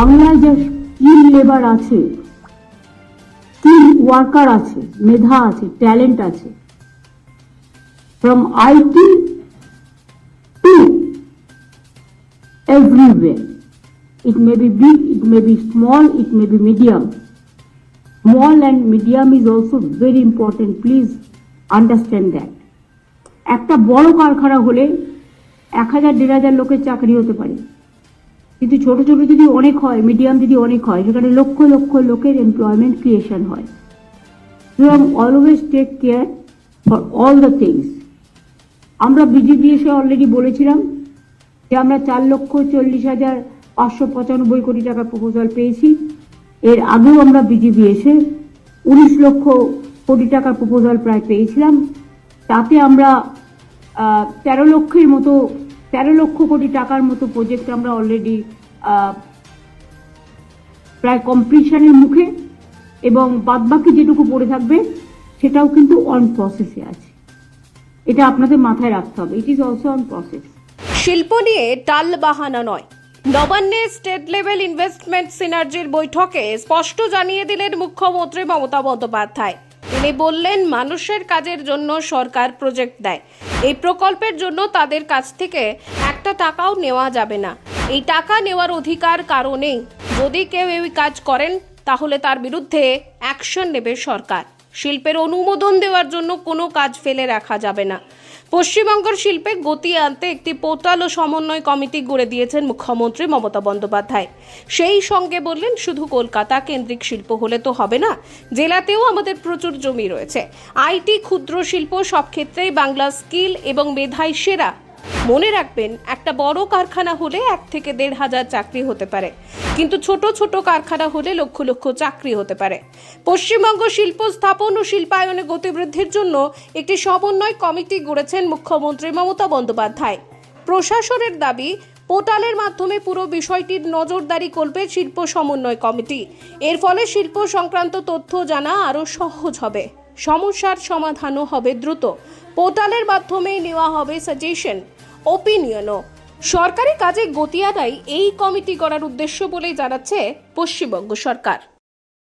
বাংলায় যে skill labour আছে, স্কিল ওয়ার্কার আছে, মেধা আছে, ট্যালেন্ট আছে from IT to every way it may be big it may be small it may be medium small and medium is also very important please understand that একটা বড় কারখানা হলে এক হাজার, দেড় হাজার লোকের চাকরি হতে পারে। কিন্তু ছোট ছোট যদি অনেক হয় মিডিয়াম যদি অনেক হয়, সেখানে লক্ষ লক্ষ লোকের এমপ্লয়মেন্ট ক্রিয়েশন হয়। সুতরাং always take care for all the things আমরা বিজেপি এসে অলরেডি বলেছিলাম যে আমরা চার লক্ষ চল্লিশ হাজার পাঁচশো পঁচানব্বই কোটি টাকার প্রপোজাল পেয়েছি। এর আগেও আমরা বিজিবি এসে উনিশ লক্ষ কোটি টাকার প্রপোজাল প্রায় পেয়েছিলাম। তাতে আমরা তেরো লক্ষের মতো, তেরো লক্ষ কোটি টাকার মতো প্রজেক্ট আমরা অলরেডি প্রায় কমপ্লিশনের মুখে এবং বাদবাকি যেটুকু পড়ে থাকবে, সেটাও কিন্তু অন প্রসেসে আছে। এটা আপনাদের মাথায় রাখতে হবে। It is also on process শিল্প নিয়ে টাল বাহানা নয়। নবান্নে স্টেট লেভেল ইনভেস্টমেন্ট সিনার্জির বৈঠকে স্পষ্ট জানিয়ে দিলেন মুখ্যমন্ত্রী মমতা বন্দ্যোপাধ্যায়। তিনি বললেন, মানুষের কাজের জন্য সরকার প্রজেক্ট দেয়। এই প্রকল্পের জন্য তাদের কাছ থেকে একটা টাকাও নেওয়া যাবে না। এই টাকা নেওয়ার অধিকার কারণেই যদি কেউ এই কাজ করেন, তাহলে তার বিরুদ্ধে অ্যাকশন নেবে সরকার। শিল্পের অনুমোদন দেওয়ার জন্য কোনো কাজ ফেলে রাখা যাবে না। পশ্চিমবঙ্গের শিল্পে গতি আনতে একটি পোর্টাল ও সমন্বয় কমিটি গড়ে দিয়েছেন মুখ্যমন্ত্রী মমতা বন্দ্যোপাধ্যায়। সেই সঙ্গে বললেন, শুধু কলকাতা কেন্দ্রিক শিল্প হলে তো হবে না, জেলাতেও আমাদের প্রচুর জমি রয়েছে। আইটি, ক্ষুদ্র শিল্প সব ক্ষেত্রেই বাংলা স্কিল এবং মেধাই সেরা। মনে রাখবেন, একটা বড় কারখানা হলে এক থেকে দেড় হাজার চাকরি হতে পারে। কিন্তু ছোট ছোট কারখানা হলে লক্ষ লক্ষ চাকরি হতে পারে। পশ্চিমবঙ্গ শিল্প স্থাপন ও শিল্পায়নে গতিবৃদ্ধির জন্য একটি সমন্বয় কমিটি গড়েছেন মুখ্যমন্ত্রী মমতা বন্দ্যোপাধ্যায়। প্রশাসনের দাবি, পোর্টালের মাধ্যমে পুরো বিষয়টির নজরদারি করবে শিল্প সমন্বয় কমিটি। এর ফলে শিল্প সংক্রান্ত তথ্য জানা আরও সহজ হবে। সমস্যার সমাধানও হবে দ্রুত। পোর্টালের মাধ্যমেই নেওয়া হবে সাজেশন। ওপিনিয়নও সরকারি কাজে গতি আদায় এই কমিটি করার উদ্দেশ্য বলেই জানাচ্ছে পশ্চিমবঙ্গ সরকার।